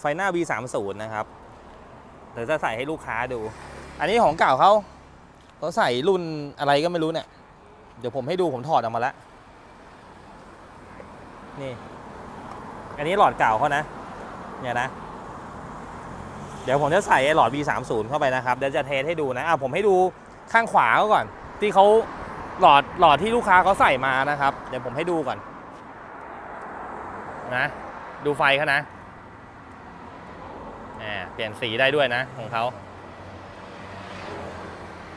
ไฟหน้า V30 นะครับเดี๋ยวจะใส่ให้ลูกค้าดู อันนี้ของเก่าเขาเขาใส่รุ่นอะไรก็ไม่รู้เนี่ย เดี๋ยวผมให้ดูผมถอดออกมาแล้วนี่ อันนี้หลอดเก่าเขานะ เนี่ยนะ เดี๋ยวผมจะใส่ไอ้หลอด V30 เข้าไปนะครับ เดี๋ยวจะเทสให้ดูนะอะผมให้ดูข้างขวาก่อน ที่เขาหลอดหลอดที่ลูกค้าเขาใส่มานะครับ เดี๋ยวผมให้ดูก่อน นะ ดูไฟเขานะ อ่าเปลี่ยนสีได้ด้วยนะของเขา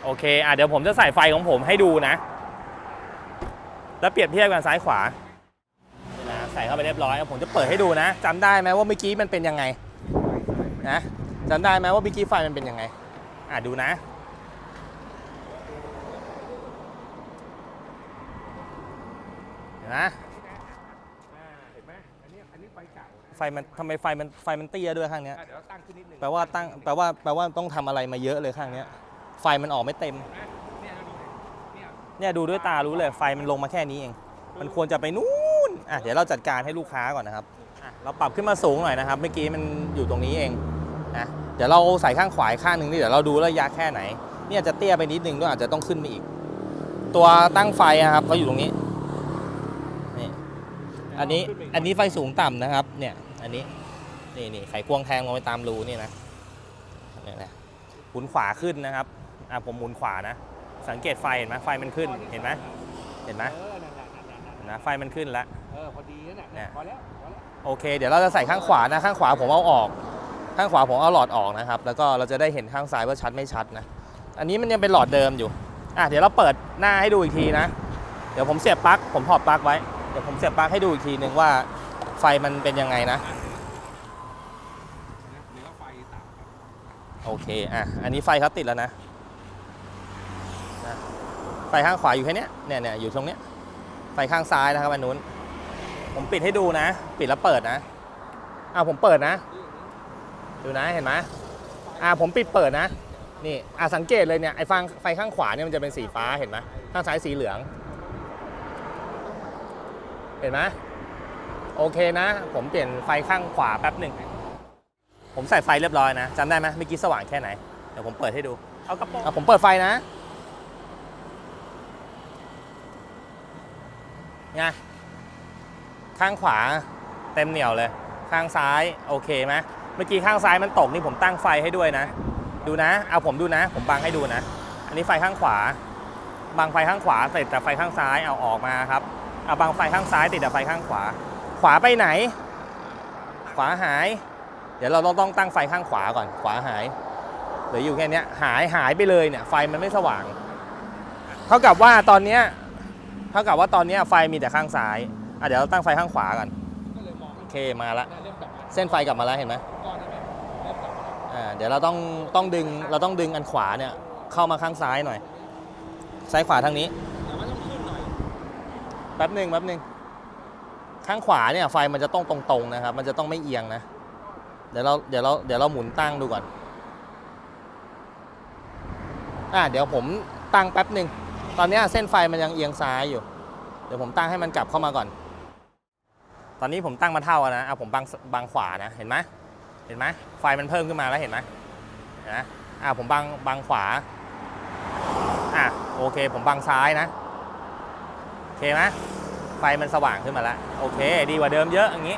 โอเคอะเดี๋ยวผมจะใส่ไฟของผมให้ดูนะ แล้วเปรียบเทียบกันซ้ายขวานะใส่เข้าไปเรียบร้อยผมจะเปิดให้ดูนะจำได้ไหมว่าเมื่อกี้มันเป็นยังไงนะจำได้ไหมว่าเมื่อกี้ไฟมันเป็นยังไงอะดูนะเห็นไหม อ่าเห็นไหมอันนี้อันนี้ไฟเก่านะ ไฟมันทำไมไฟมันไฟมันเตี้ยด้วยข้างเนี้ยอะเดี๋ยวเราตั้งขึ้นนิดนึงแปลว่าตั้งแปลว่าแปลว่าต้องทำอะไรมาเยอะเลยข้างเนี้ยไฟมันออกไม่เต็ม นะเนี่ยเราดูดิเนี่ยเนี่ยดูด้วยตารู้เลยไฟมันลงมาแค่นี้เอง มันควรจะไปนู่นอะเดี๋ยวเราจัดการให้ลูกค้าก่อนนะครับอะเราปรับขึ้นมาสูงหน่อยนะครับ เมื่อกี้มันอยู่ตรงนี้เองนะเดี๋ยวเราใส่ข้างขวาอีกข้างหนึ่งนี่เดี๋ยวเราดูระยะแค่ไหน เนี่ยจะเตี้ยไปนิดนึงด้วยอาจจะต้องขึ้นมาอีก ตัวตั้งไฟอะครับเขาอยู่ตรงนี้นี่อันนี้อันนี้ไฟสูงต่ำนะครับ เนี่ย อันนี้นี่นี่ไขควงแทงลงไปตามรูนี่นะเนี่ยนะหมุนขวาขึ้นนะครับอะผมหมุนขวานะ สังเกตไฟเห็นไหมไฟมันขึ้นเห็นไหมเห็นไหมเออนั่นแหละนั่นแหละนั่นแหละเห็นไหมไฟมันขึ้นแล้ว เออพอดีนั่นแหละเนี่ย พอแล้วพอแล้วโอเค เดี๋ยวเราจะใส่ข้างขวานะ ข้างขวาผมเอาออก ข้างขวาผมเอาหลอดออกนะครับ แล้วก็เราจะได้เห็นข้างซ้ายว่าชัดไม่ชัดนะ อันนี้มันยังเป็นหลอดเดิมอยู่ อะเดี๋ยวเราเปิดหน้าให้ดูอีกทีนะ เดี๋ยวผมเสียบปลั๊ก ผมถอดปลั๊กไว้ เดี๋ยวผมเสียบปลั๊กให้ดูอีกทีนึงว่า ไฟมันเป็นยังไงนะนะหรือไฟต่างกันโอเค อะ อันนี้ไฟเขาติดแล้วนะนะไฟข้างขวาอยู่แค่เนี้ยเนี่ยเนี่ยอยู่ตรงเนี้ย ไฟข้างซ้ายนะครับอันนู้น ผมปิดให้ดูนะ ปิดแล้วเปิดนะอะผมเปิดนะ ดูนะ เห็นไหมอะผมปิดเปิดนะ นี่ อะสังเกตเลยเนี่ย ไอ้ฟังไฟข้างขวาเนี่ยมันจะเป็นสีฟ้า เห็นไหมข้างซ้ายสีเหลือง เห็นไหม โอเคนะ ผมเปลี่ยนไฟข้างขวาแป๊บหนึ่ง ผมใส่ไฟเรียบร้อยนะจำได้ไหมเมื่อกี้สว่างแค่ไหน เดี๋ยวผมเปิดให้ดู เอากระโปรงอะผมเปิดไฟนะไงข้างขวาเต็มเหนียวเลย ข้างซ้ายโอเคไหมเมื่อกี้ข้างซ้ายมันตกนี่ผมตั้งไฟให้ด้วยนะ ดูนะ เอาผมดูนะ ผมบังให้ดูนะ อันนี้ไฟข้างขวา บังไฟข้างขวาติดแต่ไฟข้างซ้ายเอาออกมาครับเอาบังไฟข้างซ้ายติดแต่ไฟข้างขวา ขวาไปไหน ขวาหาย เดี๋ยวเราต้องต้องตั้งไฟข้างขวาก่อน ขวาหายเหลืออยู่แค่นี้หายหายไปเลยเนี่ยไฟมันไม่สว่าง เท่ากับว่าตอนเนี้ยเท่ากับว่าตอนเนี้ยไฟมีแต่ข้างซ้ายอะเดี๋ยวเราตั้งไฟข้างขวากันก็เลยมองโอเคมาละเริ่มกลับมาเส้นไฟกลับมาแล้วเห็นไหมอ่าเดี๋ยวเราต้องต้องดึงเราต้องดึงอันขวาเนี่ยเข้ามาข้างซ้ายหน่อย ซ้ายขวาทางนี้แป๊บหนึ่งแป๊บหนึ่ง ข้างขวาเนี่ยไฟมันจะต้องตรงๆนะครับ มันจะต้องไม่เอียงนะ เดี๋ยวเราเดี๋ยวเราเดี๋ยวเราหมุนตั้งดูก่อน อ่าเดี๋ยวผมตั้งแป๊บหนึ่ง ตอนนี้เส้นไฟมันยังเอียงซ้ายอยู่ เดี๋ยวผมตั้งให้มันกลับเข้ามาก่อน ตอนนี้ผมตั้งมาเท่านะ เอาผมบังบังขวานะ เห็นไหมเห็นไหมไฟมันเพิ่มขึ้นมาแล้วเห็นไหมนไหมอ่าผมบังบังขวา อะโอเค ผมบังซ้ายนะ โอเคไหม ไฟมันสว่างขึ้นมาแล้วโอเค ดีกว่าเดิมเยอะอย่างนี้